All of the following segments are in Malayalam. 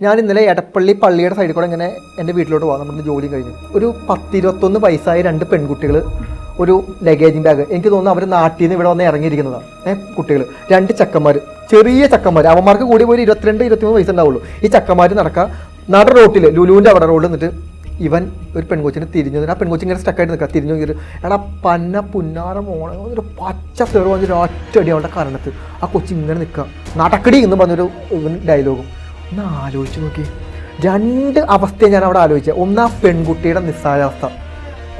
ഞാൻ ഇന്നലെ എടപ്പള്ളി പള്ളിയുടെ സൈഡിൽ കൂടെ ഇങ്ങനെ എന്റെ വീട്ടിലോട്ട് പോകാം നമ്മുടെ ജോലി കഴിഞ്ഞു. ഒരു പത്തിരുപത്തൊന്ന് വയസ്സായ രണ്ട് പെൺകുട്ടികൾ ഒരു ലഗേജിങ് ബാഗ് എനിക്ക് തോന്നുന്നു അവർ നാട്ടിൽ നിന്ന് ഇവിടെ വന്ന് ഇറങ്ങിയിരിക്കുന്നതാണ്. ഏഹ് കുട്ടികൾ രണ്ട് ചക്കന്മാർ ചെറിയ ചക്കന്മാർ അവന്മാർക്ക് കൂടി പോയി ഇരുപത്തിരണ്ട് ഇരുപത്തിമൂന്ന് വയസ്സ് ഉണ്ടാവുള്ളൂ. ഈ ചക്കന്മാർ നടക്കുക നട റോട്ടിൽ ലുലുവിന്റെ അവിടെ റോഡിൽ നിന്നിട്ട് ഇവൻ ഒരു പെൺകൊച്ചിനെ തിരിഞ്ഞു ആ പെൺകൊച്ചി ഇങ്ങനെ സ്റ്റക്കായിട്ട് നിൽക്കുക. തിരിഞ്ഞു നോക്കിയിട്ട് എടാ പന്ന പുന്നാറ മോണ ഒരു പച്ച തെറി പറഞ്ഞൊരു ഒറ്റടി അവളുടെ കാരണത്ത്. ആ കൊച്ചി ഇങ്ങനെ നിൽക്കുക. നടക്കടി എന്ന് പറഞ്ഞൊരു ഡയലോഗും ഒന്ന് ആലോചിച്ച് നോക്കി. രണ്ട് അവസ്ഥയെ ഞാൻ അവിടെ ആലോചിച്ചത് ഒന്നാ പെൺകുട്ടിയുടെ നിസ്സാരാവസ്ഥ.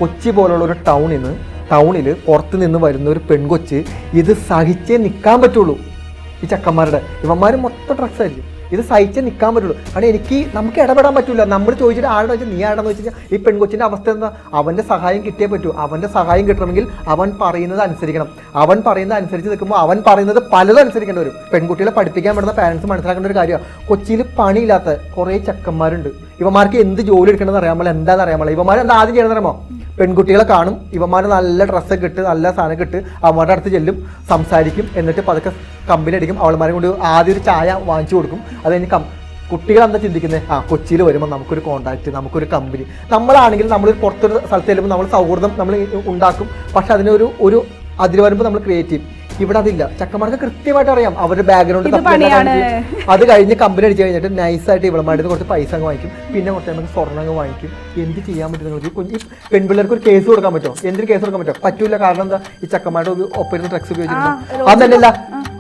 കൊച്ചി പോലുള്ള ഒരു ടൗണിൽ നിന്ന് ടൗണിൽ പുറത്ത് നിന്ന് വരുന്ന ഒരു പെൺകൊച്ച് ഇത് സഹിച്ചേ നിൽക്കാൻ പറ്റുള്ളൂ. ഈ ചക്കന്മാരുടെ. ഇവന്മാർ മൊത്തം ഡ്രഗ്സ് ആയിരിക്കും. ഇത് സഹിച്ചേ നിൽക്കാൻ പറ്റുള്ളൂ. കാരണം എനിക്ക് നമുക്ക് ഇടപെടാൻ പറ്റില്ല നമ്മൾ ചോദിച്ചിട്ട് ആരുടെ വെച്ചാൽ നീ ആരാണെന്ന് വെച്ച് കഴിഞ്ഞാൽ ഈ പെൺകൊച്ചിന്റെ അവസ്ഥ എന്താ? അവന്റെ സഹായം കിട്ടിയേ പറ്റൂ. അവന്റെ സഹായം കിട്ടണമെങ്കിൽ അവൻ പറയുന്നത് അനുസരിക്കണം. അവൻ പറയുന്നത് അനുസരിച്ച് നിൽക്കുമ്പോൾ അവൻ പറയുന്നത് പലതും അനുസരിക്കേണ്ടി വരും. പെൺകുട്ടികളെ പഠിപ്പിക്കാൻ പറ്റുന്ന പാരൻസ് മനസ്സിലാക്കേണ്ട ഒരു കാര്യമാണ് കൊച്ചിയിൽ പണിയില്ലാത്ത കുറേ ചക്കന്മാരുണ്ട്. ഇവന്മാർക്ക് എന്ത് ജോലി എടുക്കണമെന്ന് അറിയാൻ പാടില്ല എന്താണെന്ന് അറിയാൻ പാടില്ല. ഇവന്മാർ എന്താ ആദ്യം ചെയ്യണമെന്ന് അറിയാമോ? പെൺകുട്ടികളെ കാണും ഇവന്മാർ നല്ല ഡ്രസ്സൊക്കെ ഇട്ട് നല്ല സാധനം ഇട്ട് അവന്മാരുടെ അടുത്ത് ചെല്ലും സംസാരിക്കും എന്നിട്ട് പതുക്കെ കമ്പനി അടിക്കും അവൾമാരെ കൊണ്ട് ആദ്യം ഒരു ചായ വാങ്ങിച്ചു കൊടുക്കും. അത് കഴിഞ്ഞ് കുട്ടികൾ എന്താ ചിന്തിക്കുന്നത് ആ കൊച്ചിയിൽ വരുമ്പോൾ നമുക്കൊരു കോൺടാക്റ്റ് നമുക്കൊരു കമ്പനി നമ്മളാണെങ്കിൽ നമ്മൾ പുറത്തൊരു സ്ഥലത്ത് ചെല്ലുമ്പോൾ നമ്മൾ സൗഹൃദം നമ്മൾ ഉണ്ടാക്കും. പക്ഷെ അതിനൊരു ഒരു അതിൽ വരുമ്പോൾ നമ്മൾ ക്രിയേറ്റ് ചെയ്യും ഇവിടെ അതില്ല. ചക്കമാർക്ക് കൃത്യമായിട്ട് അറിയാം. അവരുടെ ബാക്ക്ഗ്രൗണ്ട് അത് കഴിഞ്ഞ് കമ്പനി അടിച്ചു കഴിഞ്ഞിട്ട് നൈസായിട്ട് ഇവളമായിട്ട് കുറച്ച് പൈസ അങ്ങ് വാങ്ങിക്കും. പിന്നെ കുറച്ച് നമുക്ക് സ്വർണം അങ്ങ് വാങ്ങിക്കും. എന്ത് ചെയ്യാൻ പറ്റും നിങ്ങൾക്ക് കുഞ്ഞ് പെൺപിള്ളേർക്ക് ഒരു കേസ് കൊടുക്കാൻ പറ്റുമോ? എന്തിന് കേസ് കൊടുക്കാൻ പറ്റുമോ? പറ്റൂല. കാരണം എന്താ? ഈ ചക്കന്മാരുടെ ഒരു ഒപ്പം ഡ്രഗ്സ് ഉപയോഗിച്ചിട്ടുണ്ട്? അതല്ലല്ല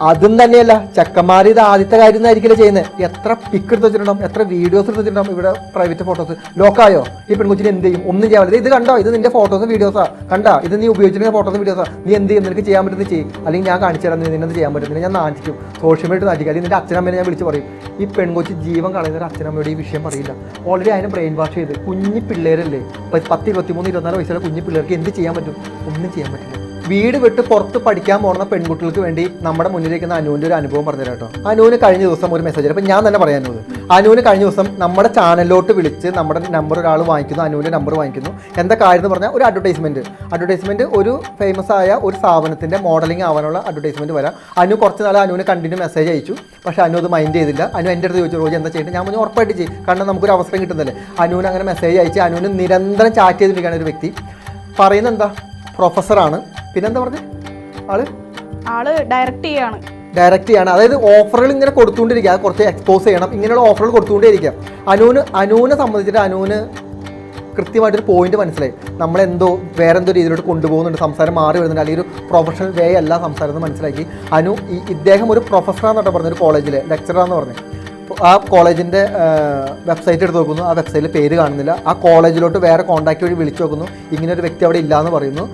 അതും തന്നെയല്ല ചക്കന്മാർ ഇത് ആദ്യത്തെ കാര്യം ആയിരിക്കില്ല ചെയ്യുന്നത്? എത്ര പിക്ക് എടുത്ത് വെച്ചിട്ടുണ്ടാവും? എത്ര വീഡിയോസ് എടുത്ത് വെച്ചിട്ടുണ്ടാവും ഇവിടെ പ്രൈവറ്റ് ഫോട്ടോസ് ലോക്കായോ? ഈ പെൺകുച്ചിന് എന്ത് ചെയ്യും? ഒന്നും ചെയ്യാൻ പറ്റില്ല. ഇത് കണ്ടോ? ഇത് നിന്റെ ഫോട്ടോസും വീഡിയോസാ കണ്ടാ? ഇത് നീ ഉപയോഗിച്ചിരുന്ന ഫോട്ടോസും വീഡിയോസാ നീ എന്ത് ചെയ്യും? നിനക്ക് ചെയ്യാൻ പറ്റുന്നത് ചെയ്യും. അല്ലെങ്കിൽ ഞാൻ കാണിച്ചു തരാം. നിന്നെ ചെയ്യാൻ പറ്റുന്നില്ല. ഞാൻ നാണിക്കും സോഷ്യൽ മീഡിയ നാട്ടിക്കും. അല്ലെങ്കിൽ നിന്റെ അച്ഛനമ്മേനെ ഞാൻ വിളിച്ച് പറയും. ഈ പെൺകുട്ടി ജീവൻ കളയുന്ന അച്ഛനമ്മയോട് ഈ വിഷയം പറയില്ല. ഓൾറെഡി അതിനെ ബ്രെയിൻ വാഷ് ചെയ്ത്. കുഞ്ഞു പിള്ളേരല്ലേ? പത്ത് ഇരുപത്തിമൂന്ന് ഇരുപത്തിനാല് വയസ്സുള്ള കുഞ്ഞു പിള്ളേർക്ക് എന്ത് ചെയ്യാൻ പറ്റും? ഒന്നും ചെയ്യാൻ പറ്റില്ല. വീട് വിട്ട് പുറത്ത് പഠിക്കാൻ പോകുന്ന പെൺകുട്ടികൾക്ക് വേണ്ടി നമ്മുടെ മുന്നിലിരിക്കുന്ന അനുവിന്റെ ഒരു അനുഭവം പറഞ്ഞു കേട്ടോ. അനുവിന് കഴിഞ്ഞ ദിവസം ഒരു മെസ്സേജ് അപ്പം ഞാൻ തന്നെ പറയാനുള്ളത് അനുവിന്. കഴിഞ്ഞ ദിവസം നമ്മുടെ ചാനലിലോട്ട് വിളിച്ച് നമ്മുടെ നമ്പർ ഒരാൾ വാങ്ങിക്കുന്നു അനുവിന്റെ നമ്പർ വാങ്ങിക്കുന്നു. എന്താ കാര്യം എന്ന് പറഞ്ഞാൽ ഒരു അഡ്വർടൈസ്മെന്റ് അഡ്വർടൈസ്മെന്റ് ഒരു ഫേമസ് ആയ ഒരു സ്ഥാപനത്തിന്റെ മോഡലിംഗ് ആവാനുള്ള അഡ്വർടൈസ്മെന്റ് വരാം. അനു കുറച്ച് നാൾ അനുവിന് കണ്ടിന്യൂ മെസ്സേജ് അയച്ചു. പക്ഷേ അനു അത് മൈൻഡ് ചെയ്തില്ല. അനു എന്റെ അടുത്ത് ചോദിച്ചു റോജി എന്താ ചെയ്യേണ്ടത് ഞാൻ പറഞ്ഞു ഉറപ്പായിട്ട് ചെയ്യും. കാരണം നമുക്കൊരു അവസരം കിട്ടുന്നില്ലേ അനുവിന് അങ്ങനെ മെസ്സേജ് അയച്ച് അനുവിന് നിരന്തരം ചാറ്റ് ചെയ്തിരിക്കുകയാണ് ഒരു വ്യക്തി. പറയുന്നത് എന്താ? പ്രൊഫസറാണ്. പിന്നെന്താ പറഞ്ഞത് ആൾ? ആൾ ഡയറക്റ്റ് ചെയ്യാണ്. ഡയറക്റ്റ് ചെയ്യാണ്. അതായത് ഓഫറുകൾ ഇങ്ങനെ കൊടുത്തുകൊണ്ടിരിക്കുക. അത് കുറച്ച് എക്സ്പോസ് ചെയ്യണം. ഇങ്ങനെയുള്ള ഓഫറുകൾ കൊടുത്തുകൊണ്ടേയിരിക്കുക അനൂന് അനൂനെ സംബന്ധിച്ചിട്ട് അനൂന് കൃത്യമായിട്ടൊരു പോയിന്റ് മനസ്സിലായി. നമ്മളെന്തോ വേറെ എന്തോ രീതിയിലോട്ട് കൊണ്ടുപോകുന്നുണ്ട്. സംസാരം മാറി വരുന്നുണ്ട്. അല്ലെങ്കിൽ ഒരു പ്രൊഫഷണൽ വേ അല്ല സംസാരം എന്ന് മനസ്സിലാക്കി. അനു ഈ ഇദ്ദേഹം ഒരു പ്രൊഫസറാണെന്നൊക്കെ പറഞ്ഞു ഒരു കോളേജിലെ ലെക്ചറാന്ന് പറഞ്ഞു. ആ കോളേജിന്റെ വെബ്സൈറ്റ് എടുത്ത് നോക്കുന്നു. ആ വെബ്സൈറ്റിൽ പേര് കാണുന്നില്ല. ആ കോളേജിലോട്ട് വേറെ കോൺടാക്ട് വഴി വിളിച്ചു നോക്കുന്നു. ഇങ്ങനെ ഒരു വ്യക്തി അവിടെ ഇല്ല എന്ന് പറയുന്നു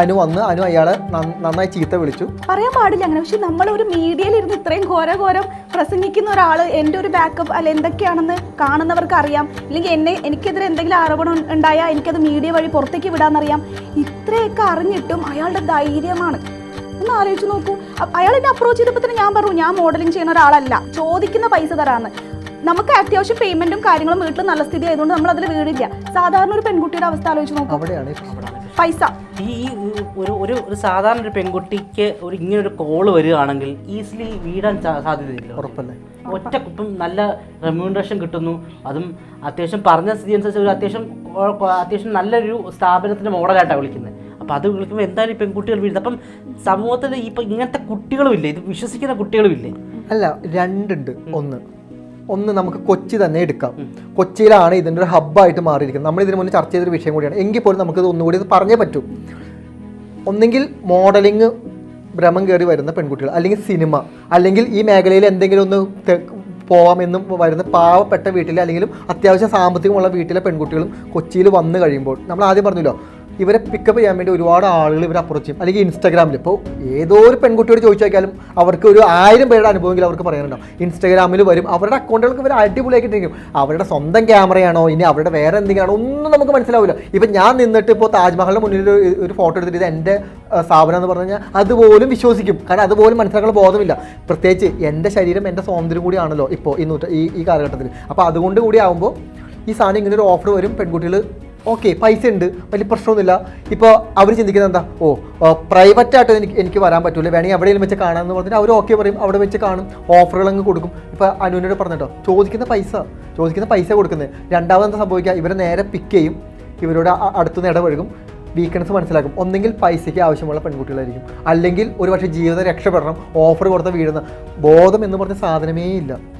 അനു വന്ന് അനു അയാളെ നന്നായി ചീത്ത വിളിച്ചു. പറയാൻ പാടില്ല അങ്ങനെ. പക്ഷെ നമ്മൾ ഒരു മീഡിയയിൽ ഇരുന്ന് ഇത്രയും ഘോര ഘോരം പ്രസംഗിക്കുന്ന ഒരാൾ എന്റെ ഒരു ബാക്കപ്പ് അല്ല എന്തൊക്കെയാണെന്ന് കാണുന്നവർക്ക് അറിയാം. ഇല്ലെങ്കിൽ എന്നെ എനിക്കെതിരെ എന്തെങ്കിലും ആരോപണം ഉണ്ടായാൽ എനിക്കത് മീഡിയ വഴി പുറത്തേക്ക് വിടാമെന്നറിയാം ഇത്രയൊക്കെ അറിഞ്ഞിട്ടും അയാളുടെ ധൈര്യമാണ്. ഒന്ന് ആലോചിച്ച് നോക്കൂ. അയാൾ എന്നെ അപ്രോച്ച് ചെയ്തപ്പോൾ തന്നെ ഞാൻ പറഞ്ഞു ഞാൻ മോഡലിംഗ് ചെയ്യുന്ന ഒരാളല്ല. ചോദിക്കുന്ന പൈസ തരാന്ന്. നമുക്ക് അത്യാവശ്യം പേയ്മെന്റും കാര്യങ്ങളും വീട്ടിൽ നല്ല സ്ഥിതി ആയതുകൊണ്ട് നമ്മൾ അതിൽ വീടില്ല. സാധാരണ ഒരു പെൺകുട്ടിയുടെ അവസ്ഥ ആലോചിച്ച് നോക്കൂ. അവിടെയാണ് പൈസ. ഈ ഒരു ഒരു ഒരു സാധാരണ ഒരു പെൺകുട്ടിക്ക് ഒരു ഇങ്ങനെ ഒരു കോൾ വരികയാണെങ്കിൽ ഈസിലി വീടാൻ സാധ്യതയില്ല. ഉറപ്പല്ലേ? ഒറ്റ ഇപ്പം നല്ല റെമ്യൂണറേഷൻ കിട്ടുന്നു. അതും അത്യാവശ്യം പറഞ്ഞ സ്ഥിതി അനുസരിച്ച് ഒരു അത്യാവശ്യം അത്യാവശ്യം നല്ലൊരു സ്ഥാപനത്തിന്റെ മോഡലായിട്ടാണ് വിളിക്കുന്നത്. അപ്പം അത് വിളിക്കുമ്പോൾ എന്തായാലും പെൺകുട്ടികൾ വീഴുന്നത്? അപ്പം സമൂഹത്തിൽ ഇപ്പം ഇങ്ങനത്തെ കുട്ടികളും ഇല്ലേ ഇത് വിശ്വസിക്കുന്ന കുട്ടികളും ഇല്ലേ അല്ല രണ്ടുണ്ട്. ഒന്ന്. ഒന്ന് നമുക്ക് കൊച്ചി തന്നെ എടുക്കാം. കൊച്ചിയിലാണ് ഇതിന്റെ ഒരു ഹബ്ബായിട്ട് മാറിയിരിക്കുന്നത്. നമ്മൾ ഇതിന് മുന്നേ ചർച്ച ചെയ്തൊരു വിഷയം കൂടിയാണ്. എങ്കിൽ പോലും നമുക്കിത് ഒന്നുകൂടി ഇത് പറഞ്ഞേ പറ്റൂ. ഒന്നെങ്കിൽ മോഡലിംഗ് ഭ്രമം കയറി വരുന്ന പെൺകുട്ടികൾ അല്ലെങ്കിൽ സിനിമ അല്ലെങ്കിൽ ഈ മേഖലയിൽ എന്തെങ്കിലും ഒന്ന് പോവാമെന്നും വരുന്ന പാവപ്പെട്ട വീട്ടിലെ അല്ലെങ്കിലും അത്യാവശ്യം സാമ്പത്തികമുള്ള വീട്ടിലെ പെൺകുട്ടികളും കൊച്ചിയിൽ വന്നു കഴിയുമ്പോൾ നമ്മൾ ആദ്യം പറഞ്ഞല്ലോ ഇവരെ പിക്കപ്പ് ചെയ്യാൻ വേണ്ടി ഒരുപാട് ആളുകൾ ഇവർ അപ്രോച്ച് ചെയ്യും. അല്ലെങ്കിൽ ഇൻസ്റ്റാഗ്രാമിൽ ഇപ്പോൾ ഏതോ ഒരു പെൺകുട്ടിയോട് ചോദിച്ചു അവർക്ക് ഒരു ആയിരം പേരുടെ അനുഭവമെങ്കിലും അവർക്ക് പറയാനുണ്ടാവും. ഇൻസ്റ്റാഗ്രാമിൽ വരും അവരുടെ അക്കൗണ്ടുകൾക്ക് ഇവർ അടിപൊളിയാക്കിയിട്ടിരിക്കും. അവരുടെ സ്വന്തം ക്യാമറയാണോ ഇനി അവരുടെ വേറെ എന്തെങ്കിലും ഒന്നും നമുക്ക് മനസ്സിലാവില്ല. ഇപ്പം ഞാൻ നിന്നിട്ട് ഇപ്പോൾ താജ്മഹലിന്റെ മുന്നിൽ ഒരു- ഒരു ഫോട്ടോ എടുത്തിട്ട് ഇത് എന്റെ സ്ഥാപനം എന്ന് പറഞ്ഞു കഴിഞ്ഞാൽ അതുപോലും വിശ്വസിക്കും. കാരണം അതുപോലും മനസ്സിലാക്കാൻ ബോധമില്ല. പ്രത്യേകിച്ച് എന്റെ ശരീരം എന്റെ സ്വാതന്ത്ര്യം കൂടിയാണല്ലോ ഇപ്പോൾ ഈ നൂറ്റ ഈ ഈ കാലഘട്ടത്തിൽ അപ്പോൾ അതുകൊണ്ട് കൂടി ആകുമ്പോൾ ഈ സാധനം ഇങ്ങനെ ഒരു ഓഫർ വരും പെൺകുട്ടികൾ ഓക്കെ പൈസ ഉണ്ട്. വലിയ പ്രശ്നമൊന്നുമില്ല. ഇപ്പോൾ അവർ ചിന്തിക്കുന്നത് എന്താ? ഓ പ്രൈവറ്റ് ആയിട്ട് എനിക്ക് എനിക്ക് വരാൻ പറ്റൂല. വേണമെങ്കിൽ എവിടെയെങ്കിലും വെച്ച് കാണാമെന്ന് പറഞ്ഞിട്ട് അവർ ഓക്കെ പറയും. അവിടെ വെച്ച് കാണും. ഓഫറുകൾ അങ്ങ് കൊടുക്കും. ഇപ്പോൾ അനുവിനോട് പറഞ്ഞിട്ടോ ചോദിക്കുന്ന പൈസ. ചോദിക്കുന്ന പൈസ കൊടുക്കുന്നത്. രണ്ടാമത് സംഭവിക്കുക? ഇവരെ നേരെ പിക്ക് ചെയ്യും. ഇവരോട് അടുത്തുനിന്ന് ഇടപഴകും. വീക്കൻസ് മനസ്സിലാക്കും. ഒന്നെങ്കിൽ പൈസയ്ക്ക് ആവശ്യമുള്ള പെൺകുട്ടികളായിരിക്കും. അല്ലെങ്കിൽ ഒരു പക്ഷേ ജീവിതം രക്ഷപ്പെടണം ഓഫർ കൊടുത്ത വീഴുന്ന ബോധം എന്ന് പറഞ്ഞ സാധനമേ ഇല്ല.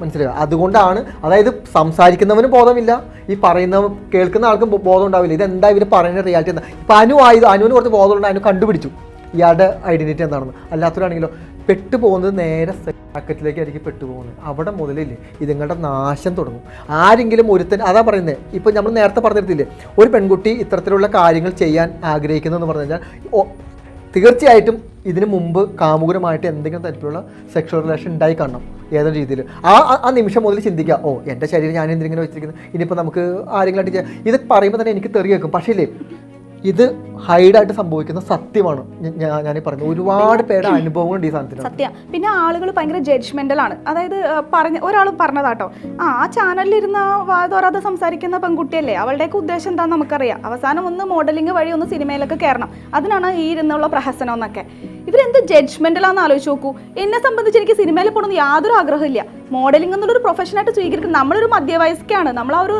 മനസ്സിലായോ? അതുകൊണ്ടാണ് അതായത് സംസാരിക്കുന്നവനും ബോധമില്ല ഈ പറയുന്ന കേൾക്കുന്ന ആൾക്കും ബോധം ഉണ്ടാവില്ല ഇതെന്താ ഇവർ പറയുന്ന റിയാലിറ്റി എന്താ? ഇപ്പം അനു ആയത് അനുവിന് കുറച്ച് ബോധമുണ്ട് അനു കണ്ടുപിടിച്ചു. ഇയാളുടെ ഐഡന്റിറ്റി എന്താണെന്ന്. അല്ലാത്തവരാണെങ്കിലോ പെട്ടുപോകുന്നത് നേരെ പാക്കറ്റിലേക്കായിരിക്കും പെട്ടു പോകുന്നത്. അവിടെ മുതലില്ലേ ഇതുങ്ങളുടെ നാശം തുടങ്ങും. ആരെങ്കിലും ഒരുത്തൻ അതാ പറയുന്നത് ഇപ്പം നമ്മൾ നേരത്തെ പറഞ്ഞിരുത്തില്ലേ ഒരു പെൺകുട്ടി ഇത്തരത്തിലുള്ള കാര്യങ്ങൾ ചെയ്യാൻ ആഗ്രഹിക്കുന്നതെന്ന് പറഞ്ഞു കഴിഞ്ഞാൽ തീർച്ചയായിട്ടും ഇതിന് മുമ്പ് കാമുകരമായിട്ട് എന്തെങ്കിലും തരത്തിലുള്ള സെക്ഷൽ റിലേഷൻ ഉണ്ടായി കാണണം ഏതൊരു രീതിയിൽ ആ ആ- നിമിഷം മുതൽ ചിന്തിക്കുക ഓ എന്റെ ശരീരം ഞാൻ എന്തിനെ വെച്ചിരിക്കുന്നത് ഇനിയിപ്പോൾ നമുക്ക് ആരെങ്കിലും ചെയ്യാം. ഇത് പറയുമ്പോൾ തന്നെ എനിക്ക് തെറി വെക്കും പക്ഷേ ഇത് ഹൈഡായിട്ട് സംഭവിക്കുന്ന സത്യമാണ് ഞാൻ പറഞ്ഞു ഒരുപാട് പേരുടെ അനുഭവങ്ങളുണ്ട് ഈ സാധനത്തിന് സത്യം. പിന്നെ ആളുകൾ ഭയങ്കര ജഡ്ജ്മെന്റൽ ആണ്. അതായത് പറഞ്ഞ ഒരാൾ പറഞ്ഞതാട്ടോ. ആ ആ ചാനലിലിരുന്ന വാതോരാതെ സംസാരിക്കുന്ന പെൺകുട്ടിയല്ലേ? അവളുടെയൊക്കെ ഉദ്ദേശം എന്താണെന്ന് നമുക്കറിയാം. അവസാനം ഒന്ന് മോഡലിംഗ് വഴി ഒന്ന് സിനിമയിലൊക്കെ കയറണം അതിനാണ് ഈ ഇരുന്നുള്ള പ്രഹസനം എന്നൊക്കെ. ഇവരെന്ത് ജഡ്ജ്മെന്റലാന്ന് ആലോചിച്ച് നോക്കൂ. എന്നെ സംബന്ധിച്ച് എനിക്ക് സിനിമയിൽ പോകണമെന്ന് യാതൊരു ആഗ്രഹമില്ല മോഡലിംഗ് എന്നുള്ളൊരു പ്രൊഫഷനായിട്ട് സ്വീകരിക്കുന്നത് നമ്മളൊരു മധ്യവയസ്കയാണ്. നമ്മൾ ആ ഒരു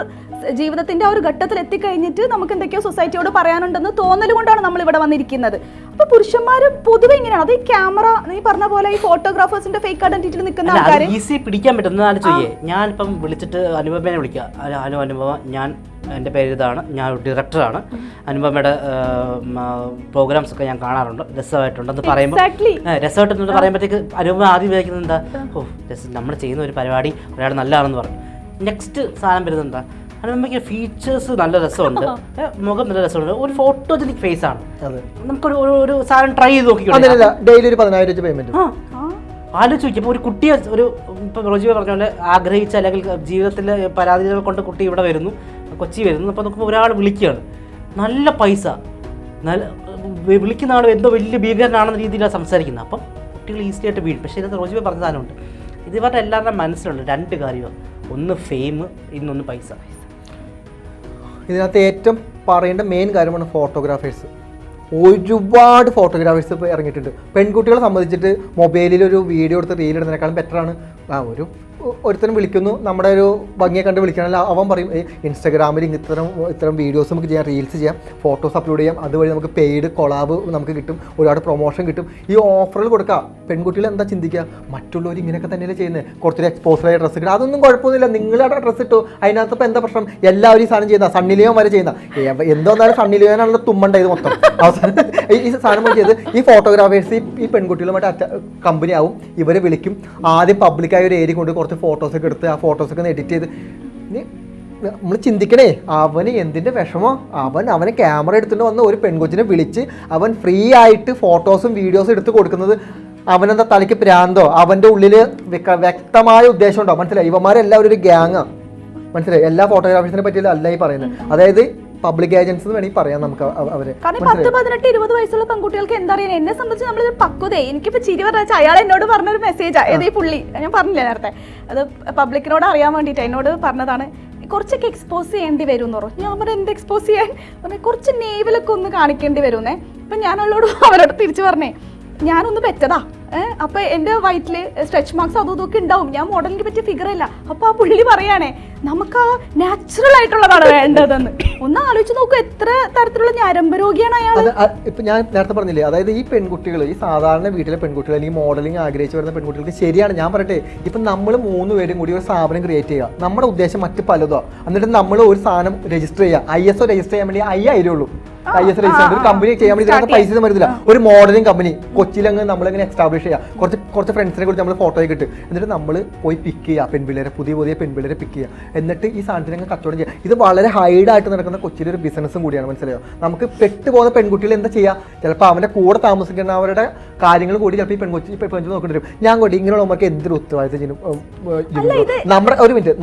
ജീവിതത്തിന്റെ ആ ഒരു ഘട്ടത്തിൽ എത്തിക്കഴിഞ്ഞിട്ട് നമുക്ക് എന്തൊക്കെയോ സൊസൈറ്റിയോട് പറയാനുണ്ടെന്ന് തോന്നൽ കൊണ്ടാണ് നമ്മൾ ഇവിടെ വന്നിരിക്കുന്നത്. അപ്പൊ പുരുഷന്മാർ പൊതുവെ ഇങ്ങനെയാണ്. അത് ഈ ക്യാമറ നീ പറഞ്ഞ പോലെ ഈ ഫോട്ടോഗ്രാഫേഴ്സിന്റെ ഫേക്ക് ഐഡന്റിറ്റിയിൽ നിൽക്കുന്ന ആൾക്കാർ ഈസി പിടിക്കാൻ പറ്റുന്ന ഞാൻ ഞാനിപ്പം വിളിച്ചിട്ട് അനുപമേനെ വിളിക്കാം. ഹലോ അനുപമ ഞാൻ എന്റെ പേര് ഇതാണ്. ഞാൻ ഡയറക്ടറാണ് അനുപമയുടെ പ്രോഗ്രാംസ് ഒക്കെ ഞാൻ കാണാറുണ്ട്. രസമായിട്ടുണ്ടെന്ന് പറയുമ്പോൾ രസമായിട്ടെന്ന് പറയുമ്പോഴത്തേക്ക് അനുപമ ആദ്യം വിചാരിക്കുന്നത് എന്താ? ഓ രസം. നമ്മൾ ചെയ്യുന്ന ഒരു പരിപാടി ഒരാൾ നല്ലതാണെന്ന് പറഞ്ഞു നെക്സ്റ്റ് സാധനം വരുന്നത് എന്താ? അനുപമയ്ക്ക് ഫീച്ചേഴ്സ് നല്ല രസമുണ്ട്. മുഖം നല്ല രസമുണ്ട്. ഒരു ഫോട്ടോജനിക് ഫേസ് ആണ്. അതെ. നമുക്കൊരു ഒരു- സാധനം ട്രൈ ചെയ്ത് നോക്കിക്കോളാം. ഡെയിലി ഒരു പതിനായിരം രൂപ പേയ്മെന്റ് ആലോചിച്ച് നോക്കി ഇപ്പോൾ ഒരു കുട്ടിയെ ഒരു ഇപ്പം റോജി പറഞ്ഞ പോലെ ആഗ്രഹിച്ച അല്ലെങ്കിൽ ജീവിതത്തിലെ പരാതികൾ കൊണ്ട് കുട്ടി ഇവിടെ വരുന്നു കൊച്ചി വരുന്നു. അപ്പോൾ നമുക്ക് ഒരാൾ വിളിക്കുകയാണ്. നല്ല പൈസ. നല്ല വിളിക്കുന്ന ആൾ എന്തോ വലിയ ഭീകരനാണെന്ന രീതിയിലാണ് സംസാരിക്കുന്നത്. അപ്പം കുട്ടികൾ ഈസി ആയിട്ട് വീഴും. പക്ഷേ ഇതിനകത്ത് റോജി പറഞ്ഞ സാധനമുണ്ട്. ഇത് പറഞ്ഞ എല്ലാവരുടെ മനസ്സിലുണ്ട്. രണ്ട് കാര്യമാണ്. ഒന്ന് ഫെയിം ഇന്നൊന്ന് പൈസ. ഇതിനകത്ത് ഏറ്റവും പറയേണ്ട മെയിൻ കാര്യമാണ് ഫോട്ടോഗ്രാഫേഴ്സ് ഒരുപാട് ഫോട്ടോഗ്രാഫേഴ്സ് ഇപ്പോൾ ഇറങ്ങിയിട്ടുണ്ട്. പെൺകുട്ടികളെ സംബന്ധിച്ചിട്ട് മൊബൈലിൽ ഒരു വീഡിയോ എടുത്ത് റീൽ ഇടുന്നതിനേക്കാളും ബെറ്ററാണ് ആ ഒരു ഒരുത്തരം വിളിക്കുന്നു. നമ്മുടെ ഒരു ഭംഗിയെ കണ്ട് വിളിക്കണമെങ്കിൽ അവൻ പറയും "ഏയ് ഇൻസ്റ്റാഗ്രാമിൽ ഇത്തരം ഇത്തരം വീഡിയോസ് നമുക്ക് ചെയ്യാം റീൽസ് ചെയ്യാം ഫോട്ടോസ് അപ്ലോഡ് ചെയ്യാം. അതുവഴി നമുക്ക് പെയ്ഡ് കൊളാബ് നമുക്ക് കിട്ടും. ഒരുപാട് പ്രൊമോഷൻ കിട്ടും. ഈ ഓഫറുകൾ കൊടുക്കുക പെൺകുട്ടികൾ എന്താ ചിന്തിക്കുക മറ്റുള്ളവർ ഇങ്ങനെയൊക്കെ തന്നെയല്ലേ ചെയ്യുന്നത് കുറച്ചൊരു എക്സ്പോസറായ ഡ്രസ്സ് കിട്ടുക അതൊന്നും കുഴപ്പമൊന്നുമില്ല. നിങ്ങളുടെ ഡ്രസ്സ് ഇട്ടു? അതിനകത്ത് ഇപ്പോൾ എന്താ പ്രശ്നം? എല്ലാവരും ഈ സാധനം ചെയ്യുന്ന സണ്ണിലിയോ വരെ ചെയ്യുന്ന എന്തോ എന്നാലും സണ്ണിലിയോനാണല്ലോ തുമ്മണ്ട ഇത് മൊത്തം. അവസാനം ഈ- സാധനം ചെയ്ത് ഈ ഫോട്ടോഗ്രാഫേഴ്സ് ഈ പെൺകുട്ടികളുമായിട്ട് കമ്പനി ആവും. ഇവരെ വിളിക്കും. ആദ്യം പബ്ലിക്കായ ഒരു ഏരിയ കൊണ്ട് കുറച്ച് ഫോട്ടോസൊക്കെ എടുത്ത് ആ ഫോട്ടോസൊക്കെ ഒന്ന് എഡിറ്റ് ചെയ്ത് നമ്മൾ ചിന്തിക്കണേ അവന് എന്തിന്റെ വിഷമോ? അവൻ അവനെ ക്യാമറ എടുത്തുകൊണ്ട് വന്ന് ഒരു പെൺകൊച്ചിനെ വിളിച്ച് അവൻ ഫ്രീ ആയിട്ട് ഫോട്ടോസും വീഡിയോസും എടുത്ത് കൊടുക്കുന്നത് അവനെന്താ തലയ്ക്ക് പ്രാന്തോ? അവന്റെ ഉള്ളിൽ വ്യക്തമായ ഉദ്ദേശമുണ്ടോ മനസ്സിലായി? ഇവന്മാരെല്ലാവരും ഒരു ഗ്യാങ്ങാണ് മനസ്സിലായി? എല്ലാ ഫോട്ടോഗ്രാഫേഴ്സിനെ പറ്റിയല്ല അല്ല ഈ പറയുന്നത്. അതായത് പബ്ലിക് ഏജൻസ് എന്ന് വേണമെങ്കിൽ പറയാം നമുക്ക് അവർ. കാരണം പത്ത് പതിനെട്ട് ഇരുപത് വയസ്സുള്ള പെൺകുട്ടികൾക്ക് എന്താ അറിയാൻ എന്നെ സംബന്ധിച്ച് നമ്മൾ പക്വതേ എനിക്കിപ്പോ ചിരി പറഞ്ഞാൽ അയാൾ എന്നോട് പറഞ്ഞൊരു മെസ്സേജാ ഏത് പുള്ളി? ഞാൻ പറഞ്ഞില്ലേ നേരത്തെ? അത് പബ്ലിക്കിനോട് അറിയാൻ വേണ്ടിയിട്ട് എന്നോട് പറഞ്ഞതാണ്. കുറച്ചൊക്കെ എക്സ്പോസ് ചെയ്യേണ്ടി വരും എന്ന് പറഞ്ഞു. ഞാൻ പറഞ്ഞു എന്ത് എക്സ്പോസ് ചെയ്യാൻ? പറഞ്ഞു കുറച്ച് നേവിലൊക്കെ ഒന്ന് കാണിക്കേണ്ടി വരുന്നേ അപ്പം ഞാൻ അവളോട് അവരോട് തിരിച്ചു പറഞ്ഞേ ഞാനൊന്ന് പെറ്റതാ. അപ്പൊ എന്റെ വയറ്റിൽ സ്ട്രെച്ച് മാർക്സ് അതും ഇതൊക്കെ ഉണ്ടാവും. ഞാൻ മോഡലിനെ പറ്റിയ ഫിഗർ അല്ല. അപ്പൊ ആ പുള്ളി പറയാണേ നമുക്ക് ആ നാച്ചുറൽ ആയിട്ടുള്ളതാണ് വേണ്ടതെന്ന്. ഒന്ന് ആലോചിച്ച് നോക്കൂ എത്ര തരത്തിലുള്ള ഞരമ്പ് രോഗിയാണ് അയാൾ ഇപ്പൊ ഞാൻ നേരത്തെ പറഞ്ഞില്ലേ അതായത് ഈ പെൺകുട്ടികൾ ഈ സാധാരണ വീട്ടിലെ പെൺകുട്ടികൾ അല്ലെങ്കിൽ മോഡലിംഗ് ആഗ്രഹിച്ചു വരുന്ന പെൺകുട്ടികൾക്ക് ശരിയാണ്. ഞാൻ പറയട്ടെ ഇപ്പൊ നമ്മൾ മൂന്ന് പേരും കൂടി ഒരു സ്ഥാപനം ക്രിയേറ്റ് ചെയ്യുക. നമ്മുടെ ഉദ്ദേശം മറ്റ് പലതോ എന്നിട്ട് നമ്മൾ ഒരു സാധനം രജിസ്റ്റർ ചെയ്യുക. ഐ എസ് ഒ രജിസ്റ്റർ ചെയ്യാൻ വേണ്ടി അയ്യായിരം ഉള്ളൂ ഐ എസ് രജിസ്റ്റർ ഒരു കമ്പനി ചെയ്യാൻ വേണ്ടി ഇതിനകത്ത് പൈസ ഒന്നും വരുന്നില്ല. ഒരു മോഡലിംഗ് കമ്പനി കൊച്ചിയിലങ്ങ് നമ്മളിങ്ങനെ എസ്റ്റാബ്ലിഷ് ചെയ്യാം. കുറച്ച് കുറച്ച് ഫ്രണ്ട്സിനെ കുറിച്ച് നമ്മൾ ഫോട്ടോ കിട്ടും എന്നിട്ട് നമ്മൾ പോയി പിക്ക് ചെയ്യുക പെൺപിള്ളേരെ പുതിയ പുതിയ പെൺപിള്ളേരെ പിക്ക് ചെയ്യുക എന്നിട്ട് ഈ സാധനത്തിന് അങ്ങ് കച്ചവടം ചെയ്യുക ഇത് വളരെ ഹൈഡായിട്ട് നടക്കുന്ന കൊച്ചിയിലെ ഒരു ബിസിനസ്സും കൂടിയാണ്. മനസ്സിലായോ? നമുക്ക് പെട്ടുപോകുന്ന പെൺകുട്ടികൾ എന്താ ചെയ്യുക ചിലപ്പോൾ അവന്റെ കൂടെ താമസിക്കുന്നവരുടെ കാര്യങ്ങൾ കൂടി ചിലപ്പോൾ ഈ പെൺകൊച്ചി പെൺകൊച്ചി നോക്കേണ്ടി വരും. ഞാൻ കൂടി ഇങ്ങനെയുള്ള നമുക്ക് എന്തൊരു ഉത്തരവാദിത്തം ചെയ്യും നമ്മുടെ ഒരു മിനിറ്റ്.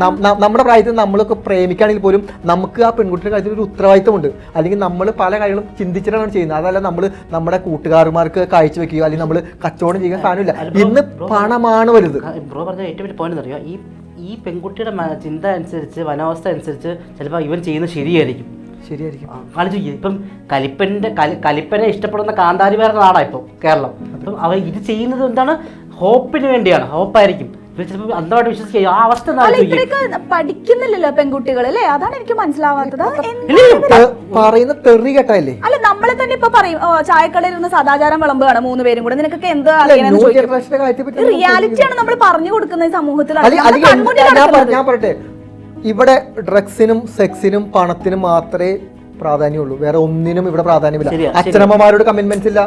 നമ്മുടെ പ്രായത്തിൽ നമ്മളൊക്കെ പ്രേമിക്കുകയാണെങ്കിൽ പോലും നമുക്ക് ആ പെൺകുട്ടിയുടെ കാര്യത്തിൽ ഒരു ഉത്തരവാദിത്തമുണ്ട്. അല്ലെങ്കിൽ നമ്മൾ പല കാര്യങ്ങളും ചിന്തിച്ചിട്ടാണ് ചെയ്യുന്നത്. അതല്ല നമ്മൾ നമ്മുടെ കൂട്ടുകാരന്മാർക്ക് കാഴ്ചവെക്കുക അല്ലെങ്കിൽ നമ്മൾ കച്ചവടം ചെയ്യാൻ സാധനമില്ല. ഇന്ന് പണമാണ് വലുത്. ബ്രോ പറഞ്ഞ ഏറ്റവും വലിയ പോയിന്റ് അറിയാം ഈ ഈ പെൺകുട്ടിയുടെ ചിന്ത അനുസരിച്ച് വനാവസ്ഥ അനുസരിച്ച് ചിലപ്പോൾ ഇവൻ ചെയ്യുന്നത് ശരിയായിരിക്കും. ശരിയായിരിക്കും. നോക്കിയേ. ഇപ്പം കലിപ്പന്റെ കലി കലിപ്പനെ ഇഷ്ടപ്പെടുന്ന കാന്താരിമാരുടെ നാടാണ് ഇപ്പം കേരളം. അപ്പം അവർ ഇത് ചെയ്യുന്നത് എന്താണ്? ഹോപ്പിന് വേണ്ടിയാണ്. ഹോപ്പായിരിക്കും. അന്ധമായിട്ട് വിശ്വസിക്കുക. ആ അവസ്ഥ പഠിക്കുന്നില്ലല്ലോ പെൺകുട്ടികൾ അല്ലേ? അതാണ് എനിക്ക് മനസ്സിലാവാത്തത്. പറയുന്ന തെറി കേട്ടല്ലേ അല്ല നമ്മളെ തന്നെ ഇപ്പൊ പറയും ചായക്കടയിൽ ഇരുന്ന് സദാചാരം വിളമ്പുകയാണ് മൂന്ന് പേരും കൂടെ. നിനക്കൊക്കെ എന്ത് റിയാലിറ്റിയാണ് നമ്മൾ പറഞ്ഞു കൊടുക്കുന്ന ഈ സമൂഹത്തിൽ. ഞാൻ പറയട്ടെ. ഇവിടെ ഡ്രഗ്സിനും സെക്സിനും പണത്തിനും മാത്രമേ പ്രാധാന്യമുള്ളൂ. വേറെ ഒന്നിനും ഇവിടെ പ്രാധാന്യമില്ല. അച്ഛനമ്മമാരോട് കമ്മിറ്റ്മെന്റ്സ് ഇല്ല.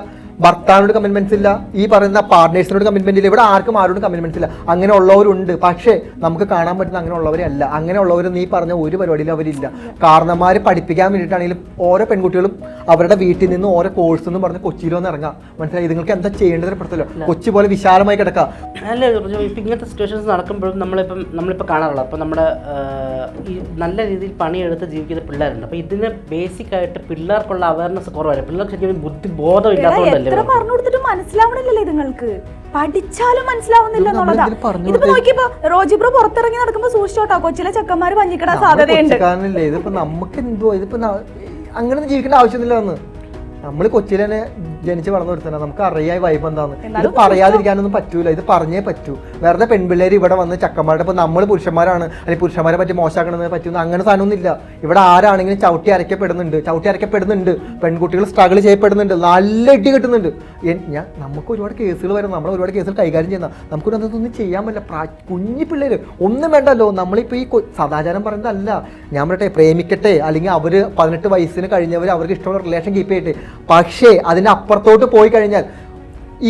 ഭർത്താവിനോട് കമ്മിറ്റ്മെന്റ്സ് ഇല്ല. ഈ പറയുന്ന പാർട്ട്നേഴ്സിനോട് കമ്മിറ്റ്മെന്റ് ഇല്ല. ഇവിടെ ആർക്കും ആരോടും കമ്മിറ്റ്മെന്റ്സ് ഇല്ല. അങ്ങനെ ഉള്ളവരുണ്ട്. പക്ഷേ നമുക്ക് കാണാൻ പറ്റുന്ന അങ്ങനെ ഉള്ളവരല്ല അങ്ങനെ ഉള്ളവർ നീ പറഞ്ഞ ഒരു പരിപാടിയിലും അവരില്ല. കാരണന്മാർ പഠിപ്പിക്കാൻ വേണ്ടിയിട്ടാണെങ്കിലും ഓരോ പെൺകുട്ടികളും അവരുടെ വീട്ടിൽ നിന്ന് ഓരോ കോഴ്സ് എന്ന് പറഞ്ഞ് കൊച്ചിയിൽ വന്ന് ഇറങ്ങാം. മനസ്സിലായി? നിങ്ങൾക്ക് എന്താ ചെയ്യേണ്ടതിന് പെടുത്തല്ലോ കൊച്ചി പോലെ വിശാലമായി കിടക്കാം. അല്ല ഇപ്പം ഇങ്ങനത്തെ സിറ്റുവേഷൻസ് നടക്കുമ്പോഴും നമ്മളിപ്പം നമ്മളിപ്പോൾ കാണാറുള്ളത് അപ്പം നമ്മുടെ ഈ നല്ല രീതിയിൽ പണിയെടുത്ത് ജീവിക്കുന്ന പിള്ളേരുണ്ട്. അപ്പോൾ ഇതിന് ബേസിക് ആയിട്ട് പിള്ളേർക്കുള്ള അവയർനെസ് കുറവായിരുന്നു പിള്ളേർക്ക് ശരിക്കും ബുദ്ധി ബോധം ഇല്ലാത്തതുകൊണ്ടല്ലേ എത്ര പറഞ്ഞു കൊടുത്തിട്ട് മനസ്സിലാവണില്ലല്ലേ നിങ്ങൾക്ക് പഠിച്ചാലും മനസ്സിലാവുന്നില്ല എന്നുള്ളതാ. ഇതിപ്പോ നോക്കിയപ്പോ റോജിബ്രോ പുറത്തിറങ്ങി നടക്കുമ്പോ സൂക്ഷിച്ചോട്ടോ? കൊച്ചിലെ ചെക്കന്മാര് പഞ്ഞിക്കിടാൻ സാധ്യതയുണ്ട്. ഇതിപ്പോ നമുക്ക് എന്തോ ഇതിപ്പോ അങ്ങനെ ജീവിക്കേണ്ട ആവശ്യമില്ലെന്ന്. നമ്മൾ കൊച്ചിയിൽ തന്നെ ജനിച്ച് വളർന്നു വരുത്തണം നമുക്ക് അറിയാം വൈബ് എന്താന്ന്. ഇത് പറയാതിരിക്കാനൊന്നും പറ്റൂല. ഇത് പറഞ്ഞേ പറ്റൂ. വെറുതെ പെൺപിള്ളേർ ഇവിടെ വന്ന് ചക്കന്മാരുടെ ഇപ്പൊ നമ്മൾ പുരുഷന്മാരാണ്. അല്ലെങ്കിൽ പുരുഷന്മാരെ പറ്റി മോശമാക്കണമെന്ന് പറ്റുന്ന അങ്ങനെ സാധനമൊന്നുമില്ല. ഇവിടെ ആരാണെങ്കിലും ചവിട്ടി അരയ്ക്കപ്പെടുന്നുണ്ട്. ചവിട്ടി അരയ്ക്കപ്പെടുന്നുണ്ട്. പെൺകുട്ടികൾ സ്ട്രഗിൾ ചെയ്യപ്പെടുന്നുണ്ട്. നല്ല ഇടി കിട്ടുന്നുണ്ട്. ഞാൻ നമുക്ക് ഒരുപാട് കേസുകൾ വരും. നമ്മൾ ഒരുപാട് കേസുകൾ കൈകാര്യം ചെയ്യുന്ന. നമുക്കൊരു അതൊന്നും ചെയ്യാൻ പറ്റില്ല. കുഞ്ഞു പിള്ളേര് ഒന്നും വേണ്ടല്ലോ. നമ്മളിപ്പോൾ ഈ സദാചാരം പറയുന്നതല്ല. ഞാൻ പറയട്ടെ പ്രേമിക്കട്ടെ. അല്ലെങ്കിൽ അവർ പതിനെട്ട് വയസ്സിന് കഴിഞ്ഞവർ അവർക്ക് ഇഷ്ടമുള്ള റിലേഷൻ കീപ്പ് ചെയ്യട്ടെ. പക്ഷേ അതിനപ്പുറത്തോട്ട് പോയി കഴിഞ്ഞാൽ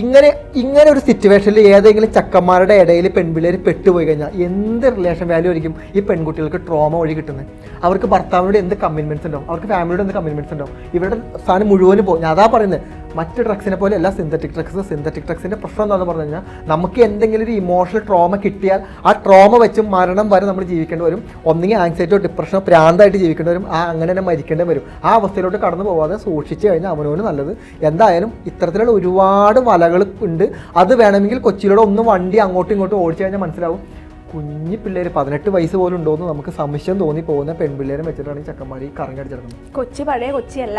ഇങ്ങനെ ഇങ്ങനെ ഒരു സിറ്റുവേഷനിൽ ഏതെങ്കിലും ചക്കന്മാരുടെ ഇടയിൽ പെൺപിള്ളേർ പെട്ടുപോയി കഴിഞ്ഞാൽ എന്ത് റിലേഷൻ വാല്യൂ ആയിരിക്കും ഈ പെൺകുട്ടികൾക്ക് ട്രോമ വഴി കിട്ടുന്നത്? അവർക്ക് ഭർത്താവിനോട് എന്ത് കമ്മിറ്റ്മെന്റ്സ് ഉണ്ടാവും? അവർക്ക് ഫാമിലിയോട് എന്ത് കമ്മിറ്റ്മെന്റ്സ് ഉണ്ടാവും? ഇവരുടെ സ്ഥാനം മുഴുവനും പോകും ഞാൻ അതാ പറയുന്നത്. മറ്റ് ഡ്രഗ്സിനെ പോലെ അല്ല സിന്തറ്റിക് ഡ്രഗ്സ് സിന്തറ്റിക് ഡ്രഗ്സിന്റെ പ്രശ്നം എന്താണെന്ന് പറഞ്ഞു കഴിഞ്ഞാൽ നമുക്ക് എന്തെങ്കിലും ഒരു ഇമോഷണൽ ട്രോമ കിട്ടിയാൽ ആ ട്രോമ വെച്ച് മരണം വരെ നമ്മൾ ജീവിക്കേണ്ടി വരും. ഒന്നെങ്കിൽ ആങ്സൈറ്റിയോ ഡിപ്രഷനോ പ്രാന്തായിട്ട് ജീവിക്കേണ്ടി വരും. ആ അങ്ങനെ തന്നെ മരിക്കേണ്ടി വരും. ആ അവസ്ഥയിലോട്ട് കടന്നു പോകാതെ സൂക്ഷിച്ച് കഴിഞ്ഞാൽ അവനോന് നല്ലത്. എന്തായാലും ഇത്തരത്തിലുള്ള ഒരുപാട് വലകൾ ഉണ്ട്. അത് വേണമെങ്കിൽ കൊച്ചിയിലൂടെ ഒന്ന് വണ്ടി അങ്ങോട്ടും ഇങ്ങോട്ടും ഓടിച്ചു കഴിഞ്ഞാൽ മനസ്സിലാവും. കുഞ്ഞു പിള്ളേർ പതിനെട്ട് വയസ്സ് പോലും ഉണ്ടോ എന്ന് നമുക്ക് സംശയം തോന്നി പോകുന്ന പെൺപിള്ളേരെ വെച്ചിട്ടാണ് ഈ ചക്കന്മാർ ഈ കറങ്ങി അടിച്ചെടുക്കുന്നത് കൊച്ചി പഴയ കൊച്ചിയല്ല